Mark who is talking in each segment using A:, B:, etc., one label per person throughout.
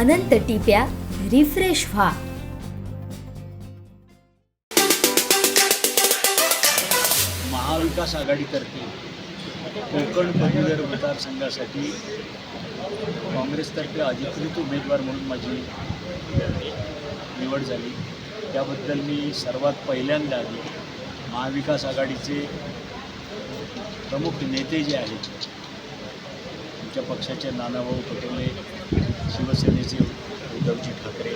A: अनंत टिप्या refresh व्हा.
B: महाविकास आघाडीतर्फे कोकण पदवीधर मतदारसंघासाठी काँग्रेसतर्फे अधिकृत उमेदवार म्हणून माझी निवड झाली. त्याबद्दल मी सर्वात पहिल्यांदा आधी महाविकास आघाडीचे प्रमुख नेते जे आहेत आमच्या पक्षाचे नानाभाऊ पटोले शिवसेनेचे उद्धवजी ठाकरे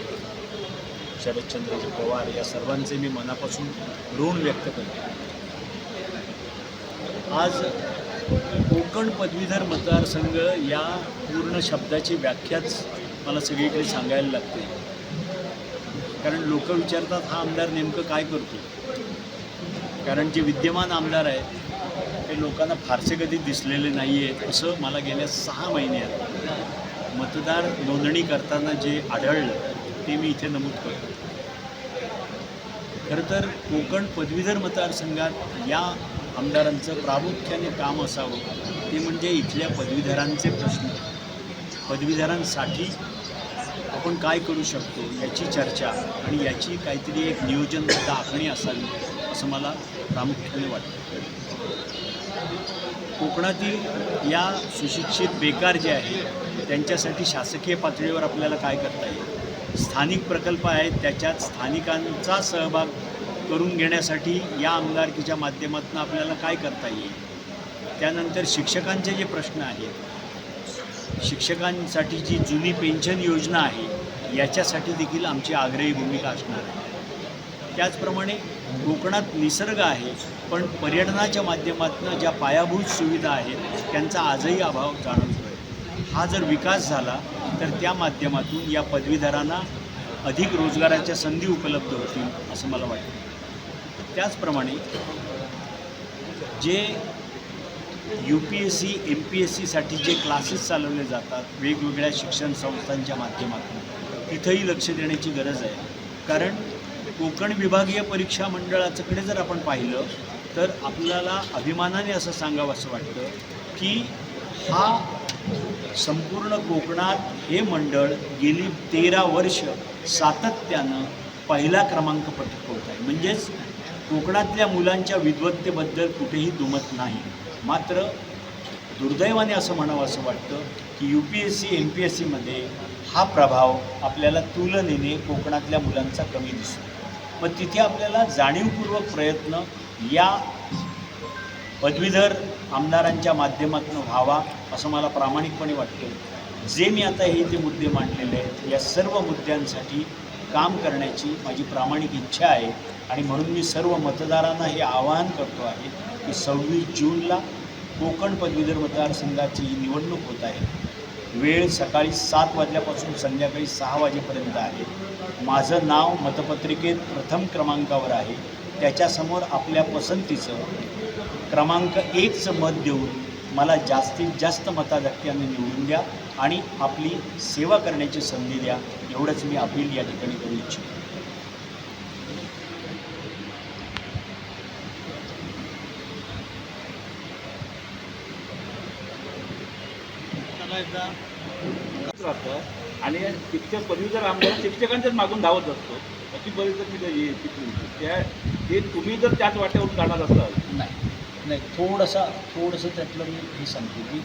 B: शरदचंद्रजी पवार या सर्वांचे मी मनापासून ऋण व्यक्त करतो. आज कोकण पदवीधर मतदारसंघ या पूर्ण शब्दाची व्याख्याच मला सगळीकडे सांगायला लागते. कारण लोक विचारतात हा आमदार नेमकं काय करतो? कारण जे विद्यमान आमदार आहेत ते लोकांना फारसे कधी दिसलेले नाही आहेत असं मला गेल्या सहा महिन्यात मतदार नोंदणी करताना जे आढळलं ते मी इथे नमूद करतो. खरं तर कोकण पदवीधर मतदारसंघात या आमदारांचं प्रामुख्याने काम असावं ते म्हणजे इथल्या पदवीधरांचे प्रश्न. पदवीधरांसाठी आपण काय करू शकतो याची चर्चा आणि याची काहीतरी एक नियोजनबद्ध आखणी असावी असं मला प्रामुख्याने वाटतं. कोकणातील या सुशिक्षित बेकार जे आहे त्यांच्यासाठी शासकीय पातळीवर आपल्याला काय करता येईल? स्थानिक प्रकल्प आहेत त्याच्यात स्थानिकांचा सहभाग करून घेण्यासाठी या आमदारकीच्या माध्यमातून आपल्याला काय करता येईल? त्यानंतर शिक्षकांचे जे प्रश्न आहेत शिक्षकांसाठी जी जुनी पेन्शन योजना आहे याच्यासाठी देखील आमची आग्रही भूमिका असणार आहे. त्याचप्रमाणे कोकणात निसर्ग आहे पण पर्यटनाच्या माध्यमातून ज्या पायाभूत सुविधा आहेत त्यांचा आजही अभाव जाणवतो आहे हा जर विकास झाला तर त्या माध्यमातून या पदवीधरांना अधिक रोजगाराच्या संधी उपलब्ध होतील असं मला वाटतं. त्याचप्रमाणे जे U P S C M P S सीसाठी जे क्लासेस चालवले जातात वेगवेगळ्या शिक्षण संस्थांच्या माध्यमातून तिथंही लक्ष देण्याची गरज आहे. कारण कोकण विभागीय परीक्षा मंडळाच्याकडे जर आपण पाहिलं तर आपल्याला अभिमानाने असं सांगावं असं वाटतं की हा संपूर्ण कोकणात हे मंडळ गेली तेरा वर्ष सातत्यानं पहिला क्रमांक पटकवत आहे. म्हणजेच कोकणातल्या मुलांच्या विद्वत्तेबद्दल कुठेही दुमत नाही. मात्र दुर्दैवाने असं म्हणावं असं वाटतं की U P S C M P S सीमध्ये हा प्रभाव आपल्याला तुलनेने कोकणातल्या मुलांचा कमी दिसतो मग तिथे आपल्याला जाणीवपूर्वक प्रयत्न या पदवीधर आमदारांच्या माध्यमातून व्हावा असं मला प्रामाणिकपणे वाटतं जे मी आता हे जे मुद्दे मांडलेले आहेत या सर्व मुद्द्यांसाठी काम करण्याची माझी प्रामाणिक इच्छा आहे आणि म्हणून मी सर्व मतदारांना हे आवाहन करतो आहे की सव्वीस जूनला कोकण पदवीधर मतदारसंघाची ही निवडणूक होत आहे. वेळ सकाळी सात वाजल्यापासून संध्याकाळी सहा वाजेपर्यंत आहे. माझं नाव मतपत्रिकेत प्रथम क्रमांकावर आहे. त्याच्यासमोर आपल्या पसंतीचं क्रमांक एकचं मत देऊन मला जास्तीत जास्त मताधक्याने निवडून द्या आणि आपली सेवा करण्याची संधी द्या. एवढंच मी अपील या ठिकाणी करू इच्छितो.
C: त्याला एकदा राहतं आणि शिक्षक पदवीधर आमदार शिक्षकांच्याच मागून धावत असतो अशी परिस्थिती मी त्याची शिकली त्या ते तुम्ही जर त्याच वाट्यावरून जाणार असाल
B: नाही. नाही थोडंसा थोडंसं त्यातलं मी हे सांगतो की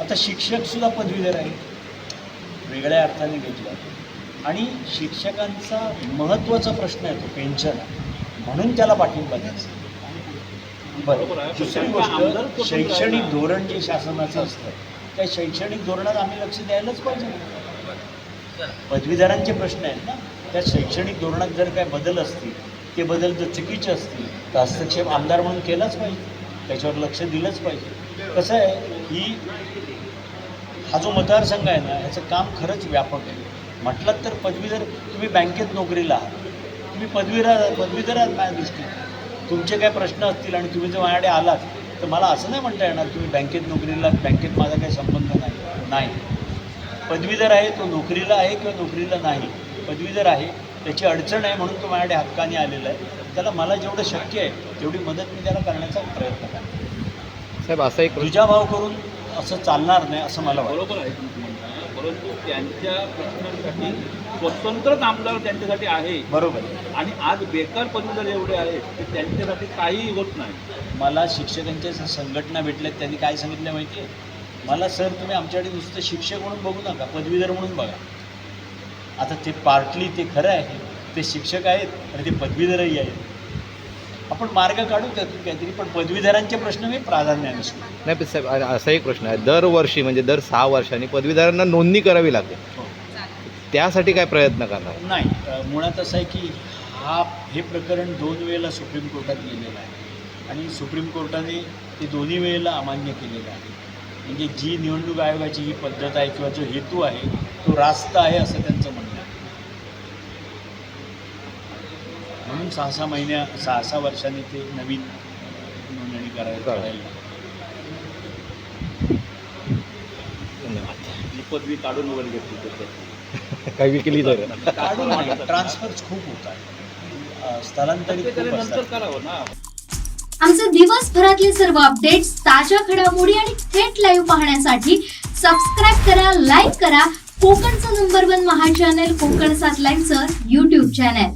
B: आता शिक्षकसुद्धा पदवीधर आहे वेगळ्या अर्थाने घेतलं. आणि शिक्षकांचा महत्त्वाचा प्रश्न आहे तो पेन्शन. म्हणून त्याला पाठिंबा द्यायचा.
C: बरोबर
B: बरं. दुसरी गोष्ट शैक्षणिक? धोरण जे शासनाचं असतं त्या शैक्षणिक धोरणात आम्ही लक्ष द्यायलाच पाहिजे. पदवीधरांचे प्रश्न आहेत ना त्या शैक्षणिक धोरणात जर काय बदल असतील ते बदल जर चुकीचे असतील तर हस्तक्षेप आमदार म्हणून केलाच पाहिजे. त्याच्यावर लक्ष दिलंच पाहिजे. कसं आहे ही हा जो मतदारसंघ आहे ना ह्याचं काम खरंच व्यापक आहे. म्हटलं तर पदवीधर तुम्ही बँकेत नोकरीला आहात. तुम्ही पदवीधर पदवीधर आहात माझ्या दृष्टीने. तुमचे काय प्रश्न असतील आणि तुम्ही जर माझ्याकडे आलात तर मला असं नाही म्हणता येणार तुम्ही बँकेत नोकरीला बँकेत माझा काही संबंध नाही. नाही. पदवीधर आहे तो नोकरीला आहे किंवा नोकरीला नाही. पदवीधर आहे त्याची अडचण आहे म्हणून तो माझ्याकडे हक्काने आलेला आहे. त्याला मला जेवढं शक्य आहे तेवढी मदत मी त्याला करण्याचा प्रयत्न करतो.
D: साहेब असा एक
B: तुझा भाव करून असं चालणार नाही असं मला
C: बरोबर आहे तुमचं म्हणणं. बरोबर परंतु त्यांच्या प्रश्नांसाठी स्वतंत्रच आमदार त्यांच्यासाठी आहे.
B: बरोबर.
C: आणि आज बेकार पदवीधर एवढे आहेत की त्यांच्यासाठी काहीही होत नाही.
B: मला शिक्षकांच्या स- संघटना भेटल्यात त्यांनी काय सांगितलं माहिती आहे? मला सर तुम्ही आमच्याकडे नुसतं शिक्षक म्हणून बघू नका पदवीधर म्हणून बघा. आता ते पार्टली ते खरं आहे ते शिक्षक आहेत आणि ते पदवीधरही आहेत. आपण मार्ग काढू त्यातून काहीतरी पण पदवीधरांचे प्रश्न मी प्राधान्याने सोडू
D: नाही पण साहेब असा एक प्रश्न आहे. दरवर्षी म्हणजे दर सहा वर्षांनी पदवीधरांना नोंदणी करावी लागते.
B: हो.
D: त्यासाठी काय प्रयत्न करणार?
B: नाही मुळात असं आहे की हा हे प्रकरण दोन वेळेला सुप्रीम कोर्टात गेलेलं आहे. आणि सुप्रीम कोर्टाने ते दोन्ही वेळेला अमान्य केलेलं आहे. म्हणजे जी निवडणूक आयोगाची ही पद्धत आहे किंवा जो हेतू आहे तो रास्त आहे असं त्यांचं म्हणणं आहे. म्हणून सहा सहा महिन्या सहा सहा वर्षांनी ते नवीन नोंदणी करायला
D: करा.
B: करायला.
D: धन्यवाद.
C: ही पदवी काढून वगैरे घेतली तर
D: काही विकली तर.
B: नाही ट्रान्सफर्स खूप होतात स्थलांतरित
A: आमचे दिवसभरातले सर्व अपडेट्स ताज्या घडामोडी आणि थेट लाईव्ह पाहण्यासाठी सबस्क्राईब करा लाईक करा. कोकणचं number one Maha channel Konkan सात लाईनचं युट्यूब चॅनल